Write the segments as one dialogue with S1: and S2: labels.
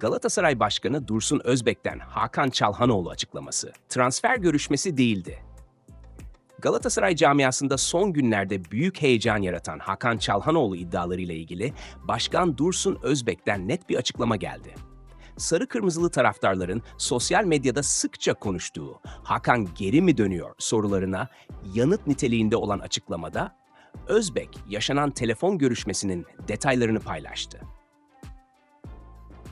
S1: Galatasaray Başkanı Dursun Özbek'ten Hakan Çalhanoğlu açıklaması transfer görüşmesi değildi. Galatasaray camiasında son günlerde büyük heyecan yaratan Hakan Çalhanoğlu iddialarıyla ilgili Başkan Dursun Özbek'ten net bir açıklama geldi. Sarı kırmızılı taraftarların sosyal medyada sıkça konuştuğu Hakan geri mi dönüyor sorularına yanıt niteliğinde olan açıklamada Özbek yaşanan telefon görüşmesinin detaylarını paylaştı.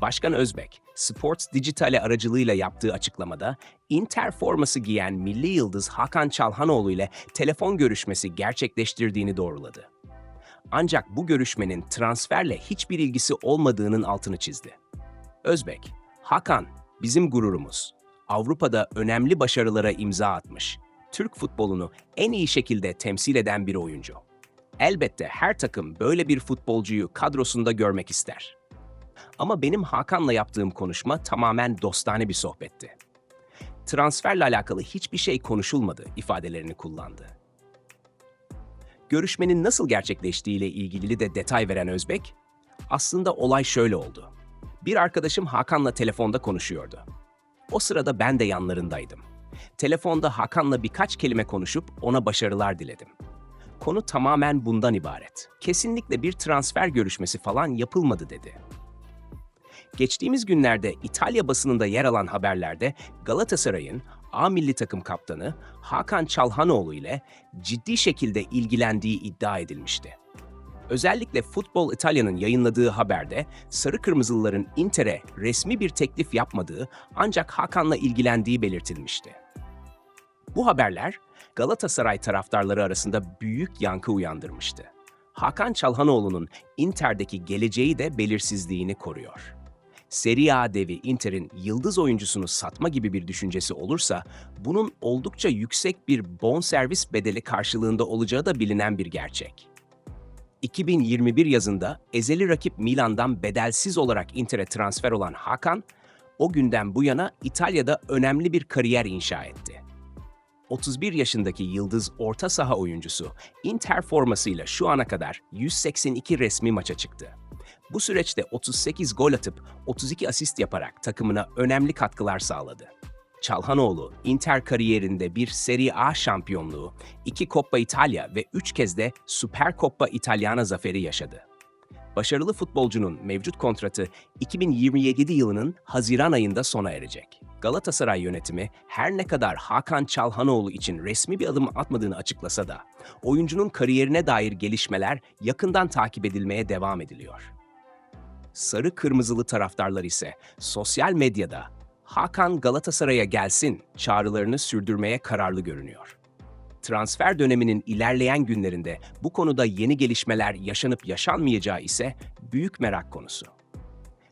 S1: Başkan Özbek, Sports Digital'e aracılığıyla yaptığı açıklamada Inter forması giyen milli yıldız Hakan Çalhanoğlu ile telefon görüşmesi gerçekleştirdiğini doğruladı. Ancak bu görüşmenin transferle hiçbir ilgisi olmadığının altını çizdi. Özbek, Hakan bizim gururumuz. Avrupa'da önemli başarılara imza atmış. Türk futbolunu en iyi şekilde temsil eden bir oyuncu. Elbette her takım böyle bir futbolcuyu kadrosunda görmek ister. Ama benim Hakan'la yaptığım konuşma tamamen dostane bir sohbetti. Transferle alakalı hiçbir şey konuşulmadı ifadelerini kullandı. Görüşmenin nasıl gerçekleştiğiyle ilgili de detay veren Özbek, aslında olay şöyle oldu. Bir arkadaşım Hakan'la telefonda konuşuyordu. O sırada ben de yanlarındaydım. Telefonda Hakan'la birkaç kelime konuşup ona başarılar diledim. Konu tamamen bundan ibaret. Kesinlikle bir transfer görüşmesi falan yapılmadı dedi. Geçtiğimiz günlerde İtalya basınında yer alan haberlerde Galatasaray'ın A milli takım kaptanı Hakan Çalhanoğlu ile ciddi şekilde ilgilendiği iddia edilmişti. Özellikle Futbol İtalya'nın yayınladığı haberde Sarı Kırmızılıların Inter'e resmi bir teklif yapmadığı ancak Hakan'la ilgilendiği belirtilmişti. Bu haberler Galatasaray taraftarları arasında büyük yankı uyandırmıştı. Hakan Çalhanoğlu'nun Inter'deki geleceği de belirsizliğini koruyor. Serie A devi Inter'in yıldız oyuncusunu satma gibi bir düşüncesi olursa bunun oldukça yüksek bir bonservis bedeli karşılığında olacağı da bilinen bir gerçek. 2021 yazında ezeli rakip Milan'dan bedelsiz olarak Inter'e transfer olan Hakan, o günden bu yana İtalya'da önemli bir kariyer inşa etti. 31 yaşındaki yıldız orta saha oyuncusu Inter formasıyla şu ana kadar 182 resmi maça çıktı. Bu süreçte 38 gol atıp 32 asist yaparak takımına önemli katkılar sağladı. Çalhanoğlu, Inter kariyerinde bir Serie A şampiyonluğu, iki Coppa Italia ve üç kez de Super Coppa Italiana zaferi yaşadı. Başarılı futbolcunun mevcut kontratı 2027 yılının Haziran ayında sona erecek. Galatasaray yönetimi her ne kadar Hakan Çalhanoğlu için resmi bir adım atmadığını açıklasa da oyuncunun kariyerine dair gelişmeler yakından takip edilmeye devam ediliyor. Sarı kırmızılı taraftarlar ise sosyal medyada Hakan Galatasaray'a gelsin çağrılarını sürdürmeye kararlı görünüyor. Transfer döneminin ilerleyen günlerinde bu konuda yeni gelişmeler yaşanıp yaşanmayacağı ise büyük merak konusu.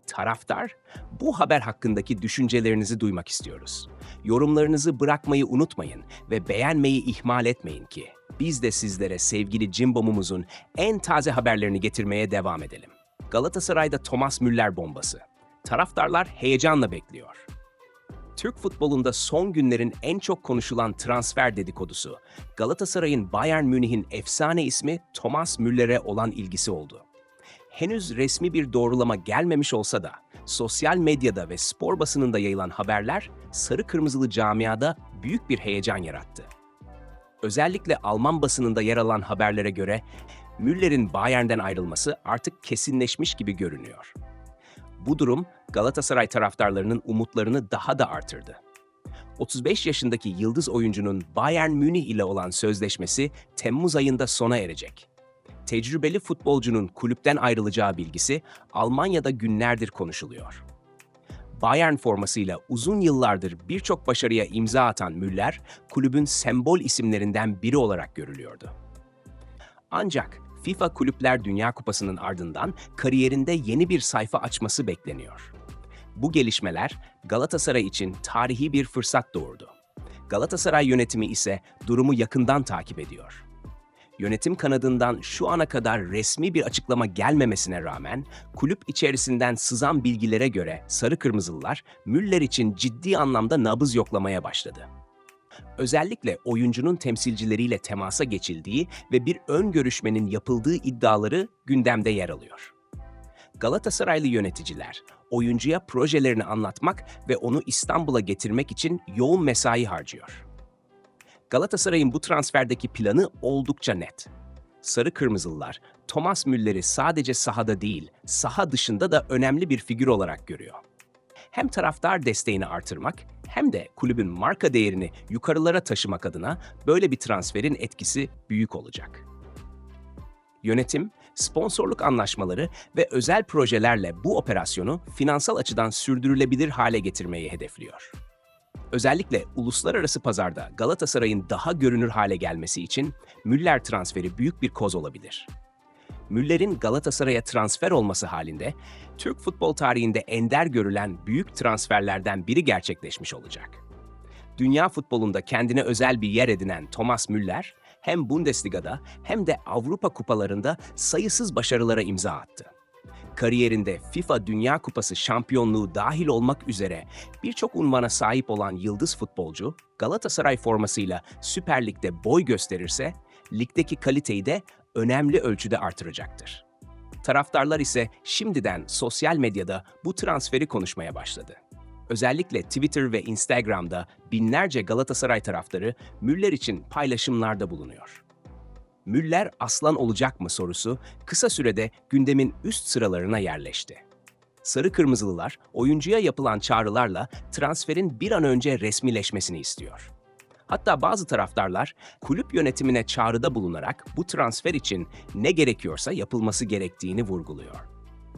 S1: Taraftar, bu haber hakkındaki düşüncelerinizi duymak istiyoruz. Yorumlarınızı bırakmayı unutmayın ve beğenmeyi ihmal etmeyin ki biz de sizlere sevgili Cimbom'umuzun en taze haberlerini getirmeye devam edelim. Galatasaray'da Thomas Müller bombası. Taraftarlar heyecanla bekliyor. Türk futbolunda son günlerin en çok konuşulan transfer dedikodusu, Galatasaray'ın Bayern Münih'in efsane ismi Thomas Müller'e olan ilgisi oldu. Henüz resmi bir doğrulama gelmemiş olsa da, sosyal medyada ve spor basınında yayılan haberler sarı kırmızılı camiada büyük bir heyecan yarattı. Özellikle Alman basınında yer alan haberlere göre Müller'in Bayern'den ayrılması artık kesinleşmiş gibi görünüyor. Bu durum Galatasaray taraftarlarının umutlarını daha da artırdı. 35 yaşındaki yıldız oyuncunun Bayern Münih ile olan sözleşmesi Temmuz ayında sona erecek. Tecrübeli futbolcunun kulüpten ayrılacağı bilgisi Almanya'da günlerdir konuşuluyor. Bayern formasıyla uzun yıllardır birçok başarıya imza atan Müller, kulübün sembol isimlerinden biri olarak görülüyordu. Ancak FIFA Kulüpler Dünya Kupası'nın ardından kariyerinde yeni bir sayfa açması bekleniyor. Bu gelişmeler Galatasaray için tarihi bir fırsat doğurdu. Galatasaray yönetimi ise durumu yakından takip ediyor. Yönetim kanadından şu ana kadar resmi bir açıklama gelmemesine rağmen kulüp içerisinden sızan bilgilere göre Sarı Kırmızılılar Müller için ciddi anlamda nabız yoklamaya başladı. Özellikle oyuncunun temsilcileriyle temasa geçildiği ve bir ön görüşmenin yapıldığı iddiaları gündemde yer alıyor. Galatasaraylı yöneticiler oyuncuya projelerini anlatmak ve onu İstanbul'a getirmek için yoğun mesai harcıyor. Galatasaray'ın bu transferdeki planı oldukça net. Sarı Kırmızılılar Thomas Müller'i sadece sahada değil, saha dışında da önemli bir figür olarak görüyor. Hem taraftar desteğini artırmak hem de kulübün marka değerini yukarılara taşımak adına böyle bir transferin etkisi büyük olacak. Yönetim, sponsorluk anlaşmaları ve özel projelerle bu operasyonu finansal açıdan sürdürülebilir hale getirmeyi hedefliyor. Özellikle uluslararası pazarda Galatasaray'ın daha görünür hale gelmesi için Müller transferi büyük bir koz olabilir. Müller'in Galatasaray'a transfer olması halinde Türk futbol tarihinde ender görülen büyük transferlerden biri gerçekleşmiş olacak. Dünya futbolunda kendine özel bir yer edinen Thomas Müller, hem Bundesliga'da hem de Avrupa kupalarında sayısız başarılara imza attı. Kariyerinde FIFA Dünya Kupası şampiyonluğu dahil olmak üzere birçok unvana sahip olan yıldız futbolcu Galatasaray formasıyla Süper Lig'de boy gösterirse ligdeki kaliteyi de önemli ölçüde artıracaktır. Taraftarlar ise şimdiden sosyal medyada bu transferi konuşmaya başladı. Özellikle Twitter ve Instagram'da binlerce Galatasaray taraftarı Müller için paylaşımlarda bulunuyor. Müller aslan olacak mı sorusu kısa sürede gündemin üst sıralarına yerleşti. Sarı Kırmızılılar oyuncuya yapılan çağrılarla transferin bir an önce resmileşmesini istiyor. Hatta bazı taraftarlar kulüp yönetimine çağrıda bulunarak bu transfer için ne gerekiyorsa yapılması gerektiğini vurguluyor.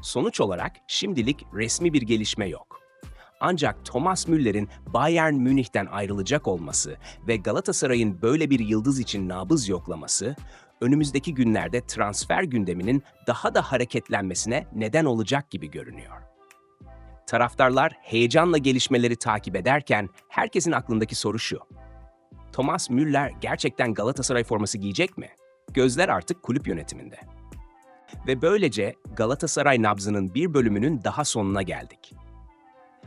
S1: Sonuç olarak şimdilik resmi bir gelişme yok. Ancak Thomas Müller'in Bayern Münih'ten ayrılacak olması ve Galatasaray'ın böyle bir yıldız için nabız yoklaması, önümüzdeki günlerde transfer gündeminin daha da hareketlenmesine neden olacak gibi görünüyor. Taraftarlar heyecanla gelişmeleri takip ederken herkesin aklındaki soru şu. Thomas Müller gerçekten Galatasaray forması giyecek mi? Gözler artık kulüp yönetiminde. Ve böylece Galatasaray nabzının bir bölümünün daha sonuna geldik.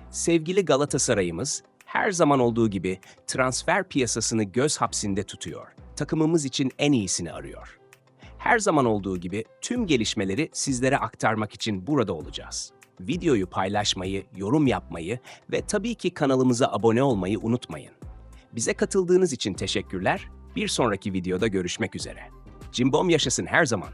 S1: Sevgili Galatasaray'ımız her zaman olduğu gibi transfer piyasasını göz hapsinde tutuyor. Takımımız için en iyisini arıyor. Her zaman olduğu gibi tüm gelişmeleri sizlere aktarmak için burada olacağız. Videoyu paylaşmayı, yorum yapmayı ve tabii ki kanalımıza abone olmayı unutmayın. Bize katıldığınız için teşekkürler. Bir sonraki videoda görüşmek üzere. Cimbom yaşasın her zaman.